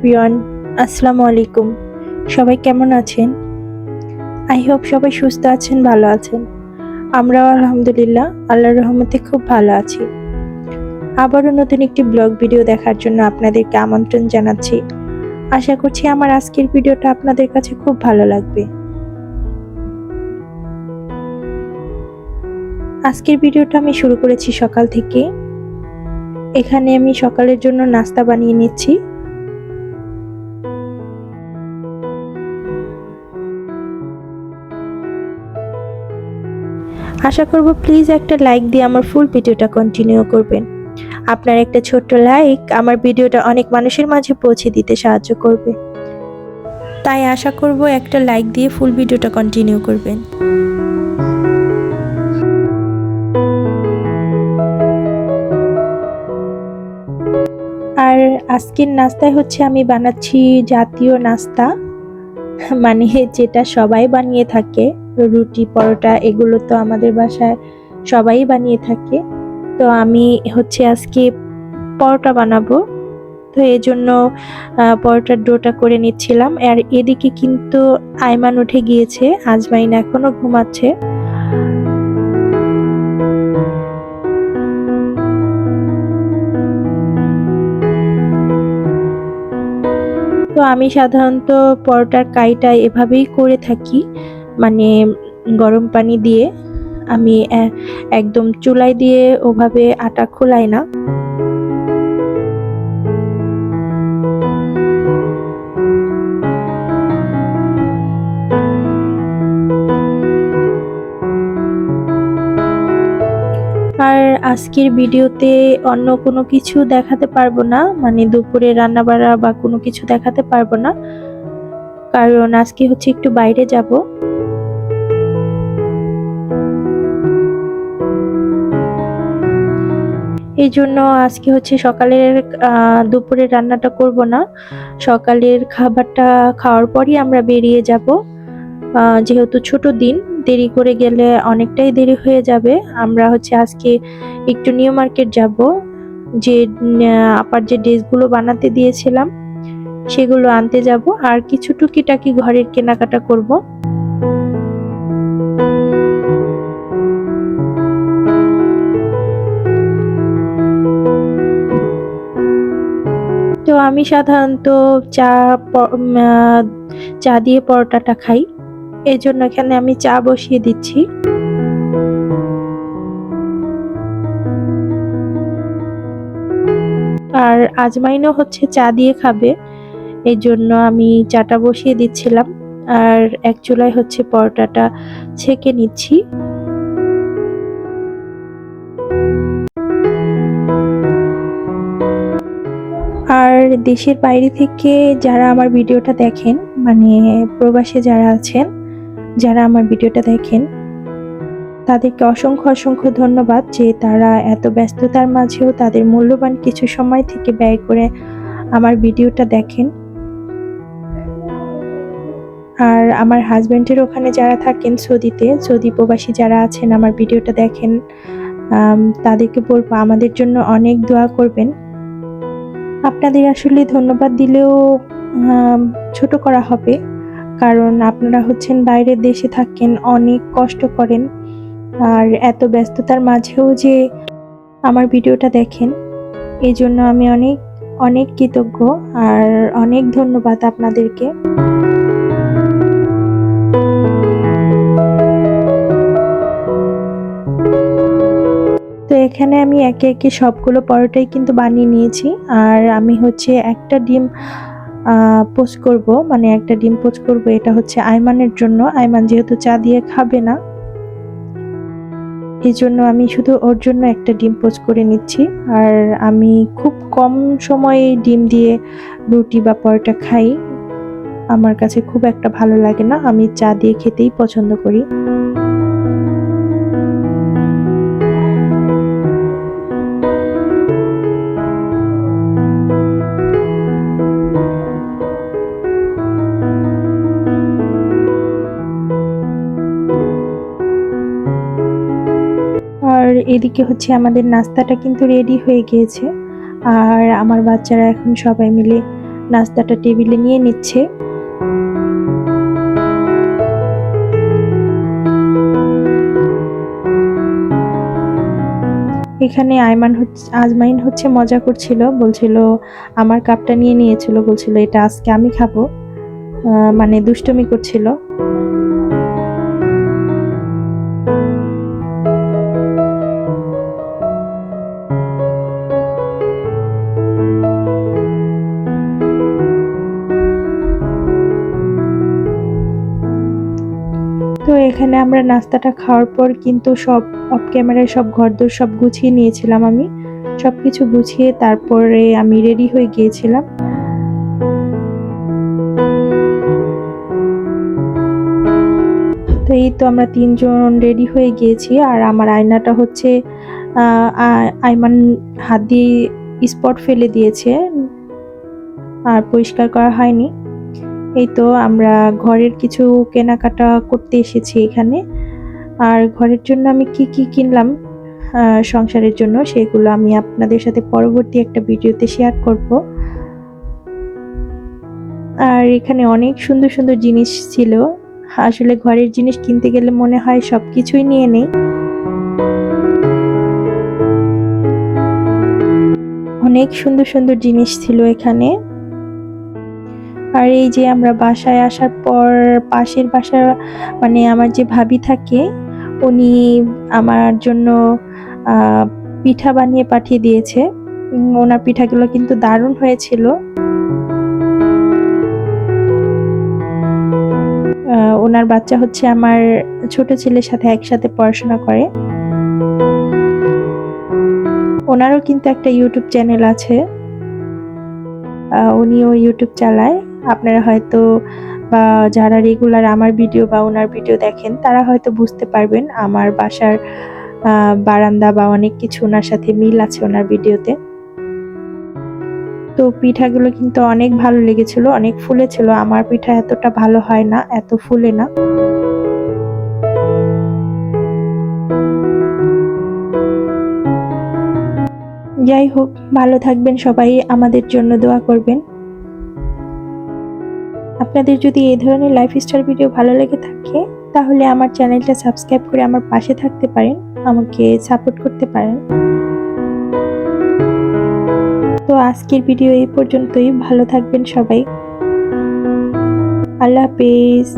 প্রিয়ন আসসালামু আলাইকুম। সবাই কেমন আছেন? আই হোপ সবাই সুস্থ আছেন, ভালো আছেন। আমরাও আলহামদুলিল্লাহ, আল্লাহর রহমতে খুব ভালো আছি। আবারও নতুন একটি ব্লগ ভিডিও দেখার জন্য আপনাদেরকে আমন্ত্রণ জানাচ্ছি। আশা করছি আমার আজকের ভিডিওটা আপনাদের কাছে খুব ভালো লাগবে। আজকের ভিডিওটা আমি শুরু করেছি সকাল থেকে। এখানে আমি সকালের জন্য নাস্তা বানিয়ে নিচ্ছি। আশা করব প্লিজ একটা লাইক দিয়ে আমার ফুল ভিডিওটা কন্টিনিউ করবেন। আপনার একটা ছোট্ট লাইক আমার ভিডিওটা অনেক মানুষের মাঝে পৌঁছে দিতে সাহায্য করবে। তাই আশা করব একটা লাইক দিয়ে ফুল ভিডিওটা কন্টিনিউ করবেন। আর আজকের নাস্তায় হচ্ছে আমি বানাচ্ছি জাতীয় নাস্তা মানে যেটা সবাই বানিয়ে থাকে। রুটি, পরোটা, এগুলো তো আমাদের বাসায় সবাই বানিয়ে থাকে। তো আমি হচ্ছে আজকে পরোটা বানাবো। তো এই জন্য পরোটার ডোটা করে নিচ্ছিলাম। আর এদিকে কিন্তু আইমান উঠে গিয়েছে, আজমাইন এখনও ঘুমাচ্ছে। তো আমি সাধারণত পরোটার কাইটা এভাবেই করে থাকি। মানে গরম পানি দিয়ে আমি একদম চুলায় দিয়ে ওভাবে আটা খোলাই না। আর আজকের ভিডিওতে অন্য কোনো কিছু দেখাতে পারব না মানে দুপুরে রান্না বাড়া বা কোনো কিছু দেখাতে পারব না। কারণ আজকে হচ্ছে একটু বাইরে যাব। এই জন্য আজকে হচ্ছে সকালের দুপুরের রান্নাটা করব না। সকালের খাবারটা খাওয়ার পরই আমরা বেরিয়ে যাব। যেহেতু ছোট দিন, দেরি করে গেলে অনেকটাই দেরি হয়ে যাবে। আমরা হচ্ছে আজকে একটু নিউ মার্কেট যাব। যে আপার যে ড্রেসগুলো বানাতে দিয়েছিলাম, সেগুলো আনতে যাব। আর কিছু টুকিটাকি ঘরের কেনাকাটা করব। আমি সাধারণত চা চা দিয়ে পরোটাটা খাই। এই জন্য এখানে আমি চা বসিয়ে দিচ্ছি। আর আজমাইনও হচ্ছে চা দিয়ে খাবে। এই জন্য আমি চাটা বসিয়ে দিচ্ছিলাম। আর এক চুলায় হচ্ছে পরোটাটা ছেঁকে নিচ্ছি। আর দেশের বাইরে থেকে যারা আমার ভিডিওটা দেখেন মানে প্রবাসে যারা আছেন, যারা আমার ভিডিওটা দেখেন, তাদেরকে অসংখ্য অসংখ্য ধন্যবাদ যে তারা এত ব্যস্ততার মাঝেও তাদের মূল্যবান কিছু সময় থেকে ব্যয় করে আমার ভিডিওটা দেখেন। আর আমার হাজব্যান্ডের ওখানে যারা থাকেন সৌদিতে, সৌদি প্রবাসী যারা আছেন, আমার ভিডিওটা দেখেন তাদেরকে বলব আমাদের জন্য অনেক দোয়া করবেন। আপনাদের আসলে ধন্যবাদ দিলেও ছোট করা হবে। কারণ আপনারা হচ্ছেন বাইরের দেশে থাকেন, অনেক কষ্ট করেন। আর এত ব্যস্ততার মাঝেও যে আমার ভিডিওটা দেখেন এই জন্য আমি অনেক অনেক কৃতজ্ঞ। আর অনেক ধন্যবাদ আপনাদেরকে। এখানে আমি একে একে সবগুলো পরোটাই কিন্তু বানিয়ে নিয়েছি। আর আমি হচ্ছে একটা ডিম পোস্ট করব মানে একটা ডিম পোস্ট করব, এটা হচ্ছে আইমানের জন্য। আইমান যেহেতু চা দিয়ে খাবে না, এই জন্য আমি শুধু ওর জন্য একটা ডিম পোস্ট করে নিচ্ছি। আর আমি খুব কম সময়ে ডিম দিয়ে রুটি বা পরোটা খাই। আমার কাছে খুব একটা ভালো লাগে না, আমি চা দিয়ে খেতেই পছন্দ করি। এদিকে হচ্ছে আমাদের নাস্তাটা কিন্তু রেডি হয়ে গিয়েছে। আর আমার বাচ্চারা এখন সবাই মিলে নাস্তাটা টেবিলে নিয়ে নিচ্ছে। এখানে আইমান হচ্ছে, আজমাইন হচ্ছে মজা করছিল। বলছিল, আমার কাপটা নিয়ে নিয়েছিল। বলছিল, এটা আজকে আমি খাব। মানে দুষ্টমি করছিল। তো এখানে আমরা নাস্তাটা খাওয়ার পর কিন্তু সব অফ ক্যামেরায় সব ঘরদোর সব গুছিয়ে নিয়েছিলাম আমি। সব কিছু গুছিয়ে তারপরে আমি রেডি হয়ে গিয়েছিলাম। তো এই তো আমরা তিনজন রেডি হয়ে গিয়েছি। আর আমার আয়নাটা হচ্ছে আইমান হাত দিয়ে স্পট ফেলে দিয়েছে। আর পরিষ্কার করা হয়নি। এই তো আমরা ঘরের কিছু কেনাকাটা করতে এসেছি এখানে। আর ঘরের জন্য আমি কি কি কিনলাম সংসারের জন্য সেগুলো আমি আপনাদের সাথে পরবর্তী একটা ভিডিওতে শেয়ার করব। আর এখানে অনেক সুন্দর সুন্দর জিনিস ছিল। আসলে ঘরের জিনিস কিনতে গেলে মনে হয় সবকিছুই নিয়ে নেই। অনেক সুন্দর সুন্দর জিনিস ছিল এখানে। আর এই যে আমরা বাসায় আসার পর পাশের বাসা মানে আমার যে ভাবি থাকে, উনি আমার জন্য পিঠা বানিয়ে পাঠিয়ে দিয়েছে। ওনার পিঠাগুলো কিন্তু দারুণ হয়েছিল। ওনার বাচ্চা হচ্ছে আমার ছোট ছেলের সাথে একসাথে পড়াশোনা করে। ওনারও কিন্তু একটা ইউটিউব চ্যানেল আছে। উনিও ইউটিউব চালায়। আপনারা হয়তো বা যারা রেগুলার আমার ভিডিও বা ওনার ভিডিও দেখেন, তারা হয়তো বুঝতে পারবেন আমার বাসার বারান্দা বা অনেক কিছু ওনার সাথে মিল আছে ওনার ভিডিওতে তো পিঠাগুলো কিন্তু অনেক ভালো লেগেছিল, অনেক ফুলেছিল। আমার পিঠা এতটা ভালো হয় না, এত ফুলে না। যাই হোক, ভালো থাকবেন সবাই, আমাদের জন্য দোয়া করবেন। আপনাদের যদি এই ধরনের লাইফস্টাইল ভিডিও ভালো লেগে থাকে, তাহলে আমার চ্যানেলটা সাবস্ক্রাইব করে আমার পাশে থাকতে পারেন, আমাকে সাপোর্ট করতে পারেন। তো আজকের ভিডিও এই পর্যন্তই, ভালো থাকবেন সবাই। আল্লাহ হাফেজ।